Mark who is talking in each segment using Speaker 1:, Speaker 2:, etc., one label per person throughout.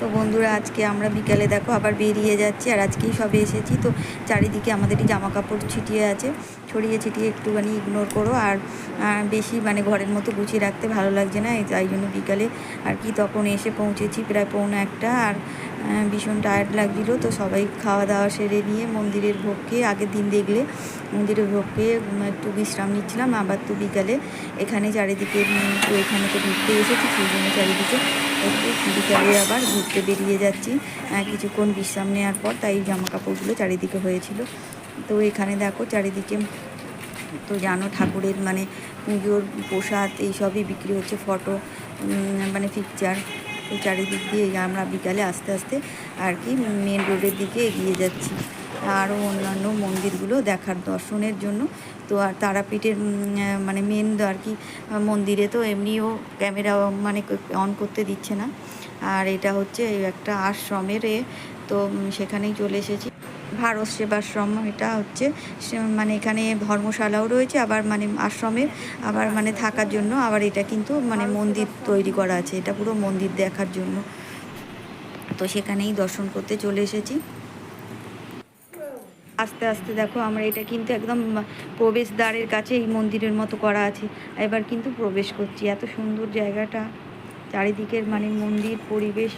Speaker 1: তো বন্ধুরা, আজকে আমরা বিকালে দেখো আবার বেরিয়ে যাচ্ছি আর আজকেই সবে এসেছি। তো চারিদিকে আমাদেরই জামা কাপড় ছিটিয়ে আছে। ছড়িয়ে ছিটিয়ে একটুখানি ইগনোর করো আর বেশি মানে ঘরের মতো গুছিয়ে রাখতে ভালো লাগছে না। তাই জন্য বিকালে আর কি তখন এসে পৌঁছেছি, প্রায় পৌনে একটা। আর ভীষণ টায়ার্ড লাগছিল। তো সবাই খাওয়া দাওয়া সেরে নিয়ে মন্দিরের ভোগ খেয়ে আগের দিন দেখলে, মন্দিরের ভোগ খেয়ে একটু বিশ্রাম নিচ্ছিলাম। আবার তো বিকালে এখানে চারিদিকে তো এখানে তো ঘুরতে এসেছি, সেই জন্য চারিদিকে একটু বিকালে আবার ঘুরতে বেরিয়ে যাচ্ছি। কিছুক্ষণ বিশ্রাম নেওয়ার পর তাই জামা কাপড়গুলো চারিদিকে হয়েছিল। তো এখানে দেখো চারিদিকে, তো জানো ঠাকুরের মানে পুজোর প্রসাদ এইসবই বিক্রি হচ্ছে, ফটো মানে পিকচার চারিদিক দিয়ে আমরা বিকালে আস্তে আস্তে আর কি মেন রোডের দিকে এগিয়ে যাচ্ছি। আরও অন্যান্য মন্দিরগুলো দেখার দর্শনের জন্য। তো আর তারাপীঠের মানে মেন আর কি মন্দিরে তো এমনিও ক্যামেরা মানে অন করতে দিচ্ছে না। আর এটা হচ্ছে একটা আশ্রমের এ। তো সেখানেই চলে এসেছি। ভারত সেবাশ্রম, এটা হচ্ছে মানে এখানে ধর্মশালাও রয়েছে, আবার মানে আশ্রমে আবার মানে থাকার জন্য, আবার এটা কিন্তু মানে মন্দির তৈরি করা আছে, এটা পুরো মন্দির দেখার জন্য। তো সেখানেই দর্শন করতে চলে এসেছি। আস্তে আস্তে দেখো, আমরা এটা কিন্তু একদম প্রবেশদ্বারের কাছে এই মন্দিরের মতো করা আছে, এবার কিন্তু প্রবেশ করছি, এত সুন্দর জায়গাটা। চারিদিকের মানে মন্দির পরিবেশ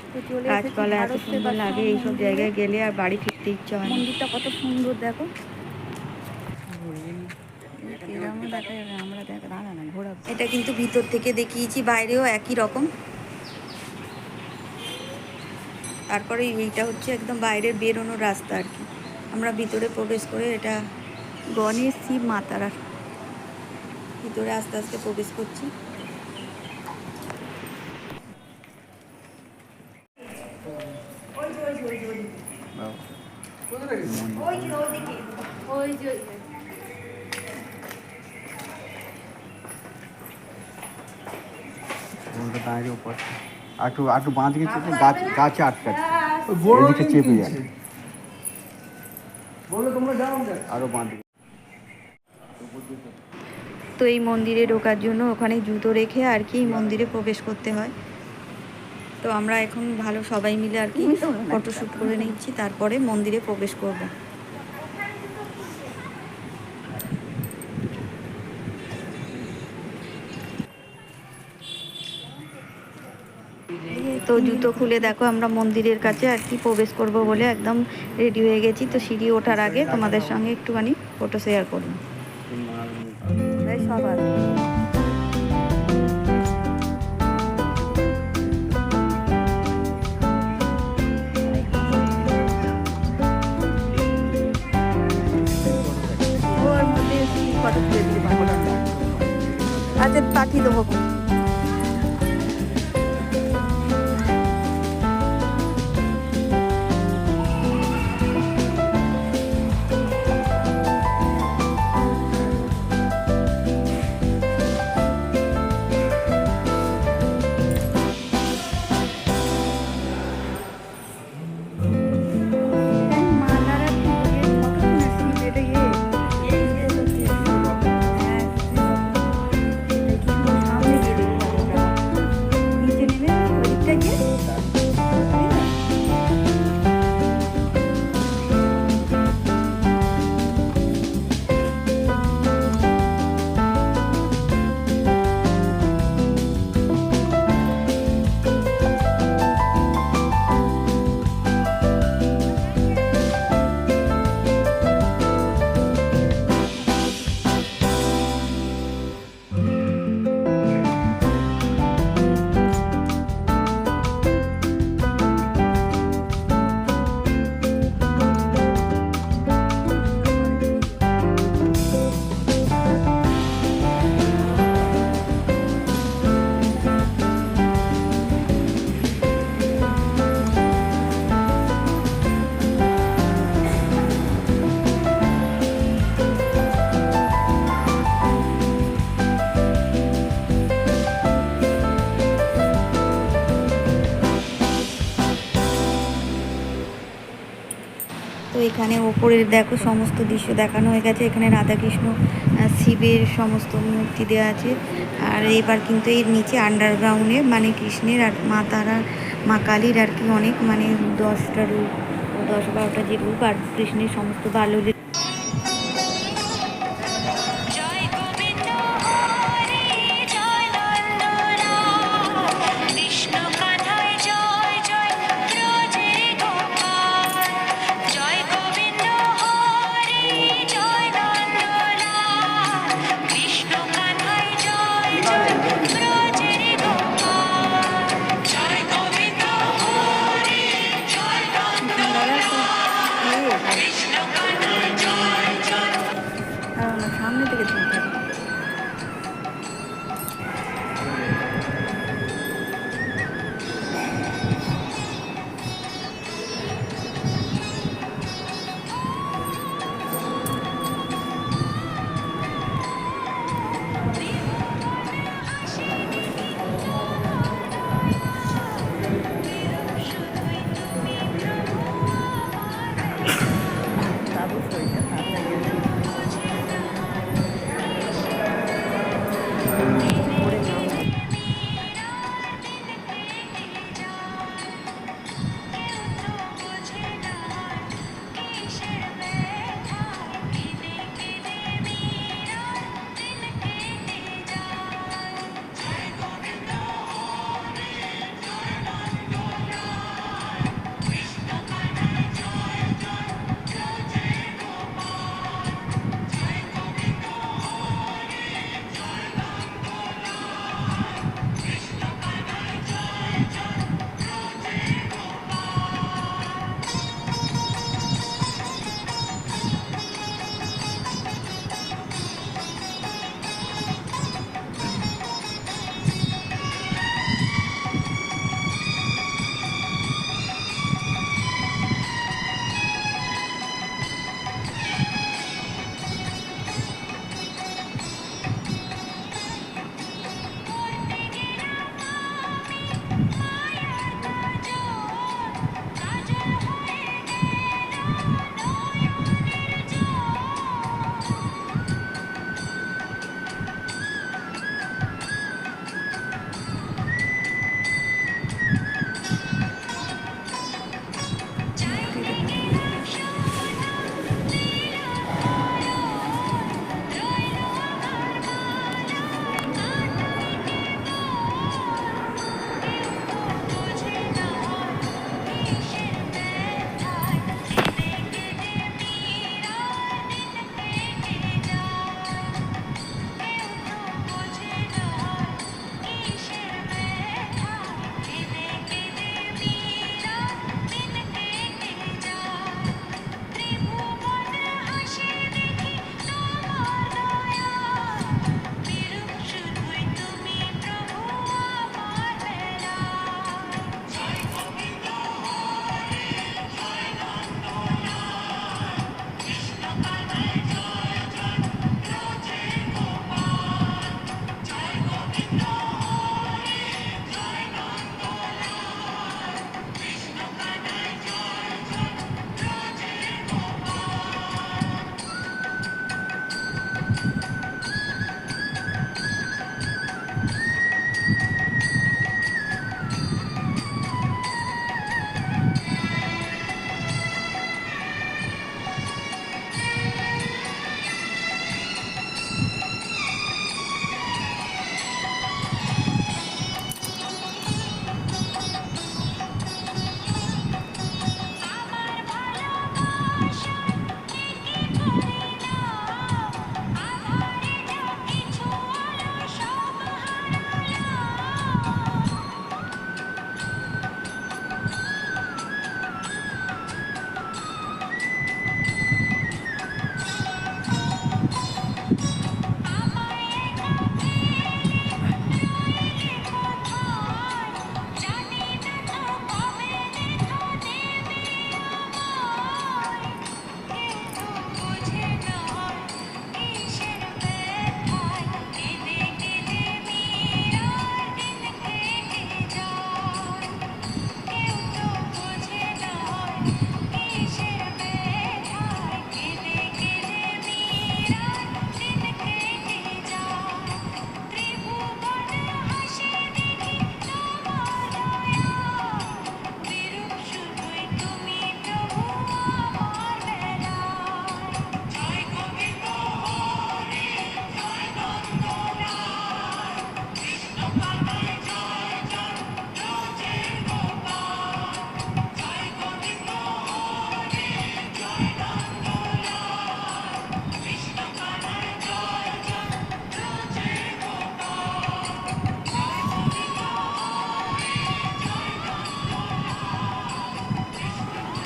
Speaker 1: গাছপালা এত সুন্দর লাগে এইসব জায়গায় গেলে আর বাড়ি ফিরতে ইচ্ছা হয় না।
Speaker 2: মন্দিরটা কত সুন্দর দেখো।
Speaker 1: এটা কিন্তু ভিতর থেকে দেখিয়েছি বাইরেও একই রকম। তারপরে এইটা হচ্ছে একদম বাইরের বেরোনোর রাস্তা আর কি। আমরা ভিতরে প্রবেশ করে এটা গণেশ শিব মাতারা। ভিতরে আস্তে আস্তে প্রবেশ করছি।
Speaker 3: আর একটু আর একটু বাঁ দিকে চেপে গাছ গাছে আটকাচ্ছে এদিকে চেপে যায়। আরও বাঁ দিকে।
Speaker 1: তো এই মন্দিরে ঢোকার জন্য ওখানে জুতো রেখে আর কি এই মন্দিরে প্রবেশ করতে হয়। তো আমরা এখন ভালো সবাই মিলে আর কি ফটোশ্যুট করে নিচ্ছি তারপরে মন্দিরে প্রবেশ করব। তো জুতো খুলে দেখো, আমরা মন্দিরের কাছে আর কি প্রবেশ করব বলে একদম রেডি হয়ে গেছি। তো সিঁড়ি ওঠার আগে তোমাদের সঙ্গে একটুখানি ফটো শেয়ার করব। সবার। আচ্ছা পাঠিয়ে দেবো। এখানে ওপরের দেখো সমস্ত দৃশ্য দেখানো হয়ে গেছে। এখানে রাধাকৃষ্ণ শিবের সমস্ত মূর্তি দেওয়া আছে। আর এবার কিন্তু এর নিচে আন্ডারগ্রাউন্ডে মানে কৃষ্ণের আর মা তারা, মা কালীর আর কি অনেক মানে দশটা রূপ, দশ বারোটা যে রূপ আর কৃষ্ণের সমস্ত বাল্য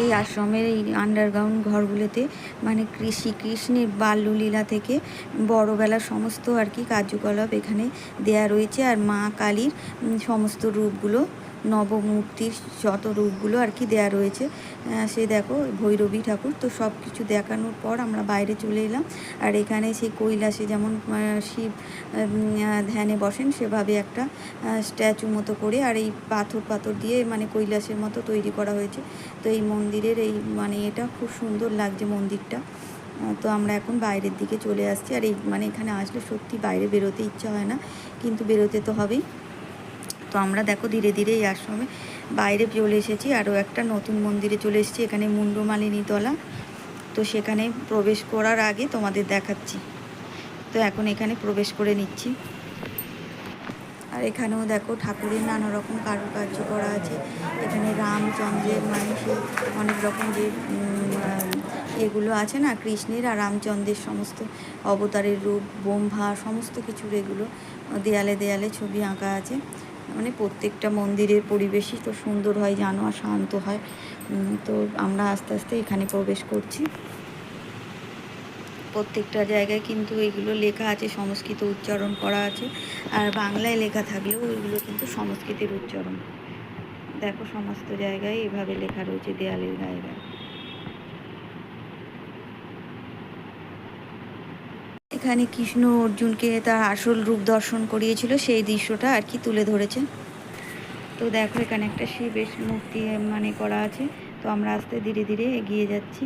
Speaker 1: এই আশ্রমের এই আন্ডারগ্রাউন্ড ঘরগুলোতে মানে কৃষি, কৃষ্ণের বাল্যলীলা থেকে বড়বেলা সমস্ত আর কি কার্যকলাপ এখানে দেয়া রয়েছে। আর মা কালীর সমস্ত রূপগুলো, নবমূর্তির যত রূপগুলো আর কি দেয়া রয়েছে সে দেখো, ভৈরবী ঠাকুর। তো সব কিছু দেখানোর পর আমরা বাইরে চলে এলাম। আর এখানে সেই কৈলাসে যেমন শিব ধ্যানে বসেন, সেভাবে একটা স্ট্যাচু মতো করে আর এই পাথর পাথর দিয়ে মানে কৈলাসের মতো তৈরি করা হয়েছে। তো এই মন্দিরের এই মানে এটা খুব সুন্দর লাগছে মন্দিরটা। তো আমরা এখন বাইরের দিকে চলে আসছি। আর এই মানে এখানে আসলে সত্যি বাইরে বেরোতে ইচ্ছা হয় না। কিন্তু বেরোতে তো হবেই। তো আমরা দেখো ধীরে ধীরে এই আশ্রমে বাইরে চলে এসেছি, আরও একটা নতুন মন্দিরে চলে এসেছি, এখানে মুন্ডমালিনী তলা তো সেখানে প্রবেশ করার আগে তোমাদের দেখাচ্ছি। তো এখন এখানে প্রবেশ করে নিচ্ছি। আর এখানেও দেখো ঠাকুরের নানা রকম কারুকার্য করা আছে। এখানে রামচন্দ্রের মানে সেই অনেক রকম যে এগুলো আছে না, কৃষ্ণের আর রামচন্দ্রের সমস্ত অবতারের রূপ বোম্ভা সমস্ত কিছুর এগুলো দেয়ালে দেয়ালে ছবি আঁকা আছে। মানে প্রত্যেকটা মন্দিরের পরিবেশই তো সুন্দর হয়, জানো, আর শান্ত হয়। তো আমরা আস্তে আস্তে এখানে প্রবেশ করছি। প্রত্যেকটা জায়গায় কিন্তু এগুলো লেখা আছে, সংস্কৃত উচ্চারণ করা আছে। আর বাংলায় লেখা থাকলেও ওইগুলো কিন্তু সংস্কৃতের উচ্চারণ। দেখো, সমস্ত জায়গায় এভাবে লেখা রয়েছে, দেয়ালের গায়ে গায়ে। এখানে কৃষ্ণ অর্জুনকে তার আসল রূপ দর্শন করিয়েছিল, সেই দৃশ্যটা আর কি তুলে ধরেছে তো দেখো, এখানে একটা শিবের মূর্তি মানে করা আছে। তো আমরা আস্তে ধীরে ধীরে এগিয়ে যাচ্ছি।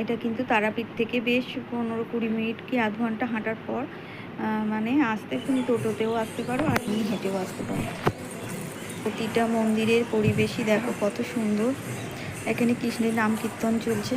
Speaker 1: এটা কিন্তু তারাপীঠ থেকে বেশ পনেরো কুড়ি মিনিট কি আধ ঘণ্টা হাঁটার পর মানে আসতে তুমি টোটোতেও আসতে পারো আর তুমি হেঁটেও আসতে পারো। প্রতিটা মন্দিরের পরিবেশই দেখো কত সুন্দর। এখানে কৃষ্ণের নাম কীর্তন চলছে।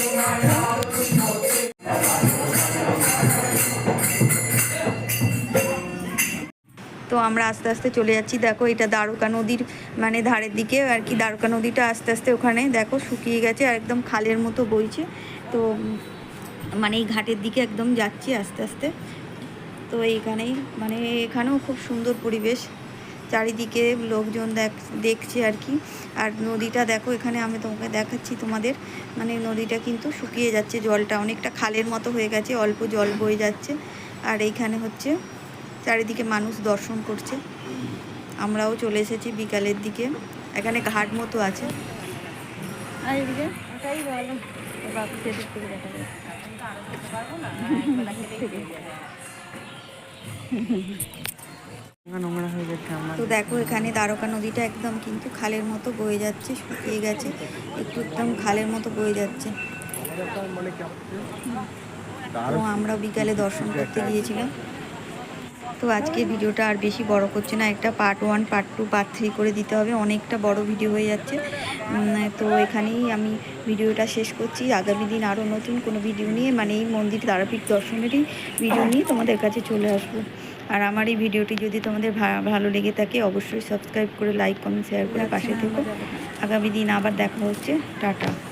Speaker 1: আমরা আস্তে আস্তে চলে যাচ্ছি। দেখো, এটা দ্বারকা নদীর মানে ধারের দিকে আর কি। দ্বারকা নদীটা আস্তে আস্তে ওখানে, দেখো, শুকিয়ে গেছে আর একদম খালের মতো বইছে। তো মানে এই ঘাটের দিকে একদম যাচ্ছি আস্তে আস্তে। তো এইখানেই মানে এখানেও খুব সুন্দর পরিবেশ। চারিদিকে লোকজন দেখ, দেখছে আর কি। আর নদীটা দেখো, এখানে আমি তোমাকে দেখাচ্ছি তোমাদের। মানে নদীটা কিন্তু শুকিয়ে যাচ্ছে জলটা। অনেকটা খালের মতো হয়ে গেছে, অল্প জল বয়ে যাচ্ছে। আর এইখানে হচ্ছে চারিদিকে মানুষ দর্শন করছে। আমরাও চলে এসেছি বিকালের দিকে। এখানে ঘাট মতো আছে। তো দেখো এখানে দ্বারকা নদীটা একদম কিন্তু খালের মতো বয়ে যাচ্ছে শুকিয়ে গেছে। একটু একদম খালের মতো বয়ে যাচ্ছে। তো আমরা বিকালে দর্শন করতে গিয়েছিলাম। তো আজকে ভিডিওটা আর বেশি বড় করছে না একটা part one part two part three করে দিতে হবে অনেকটা বড় ভিডিও হয়ে যাচ্ছে। তো এখানেই আমি ভিডিওটা শেষ করছি। আগামী দিন আরও নতুন কোনো ভিডিও নিয়ে মানে এই মন্দির তারাপীঠ দর্শনেরই ভিডিও নিয়ে তোমাদের কাছে চলে আসব। আর আমার এই ভিডিওটি যদি তোমাদের ভা- ভালো লেগে থাকে অবশ্যই সাবস্ক্রাইব করে লাইক কমেন্ট শেয়ার করে পাশে থেকো। আগামী দিন আবার দেখা হচ্ছে। টাটা।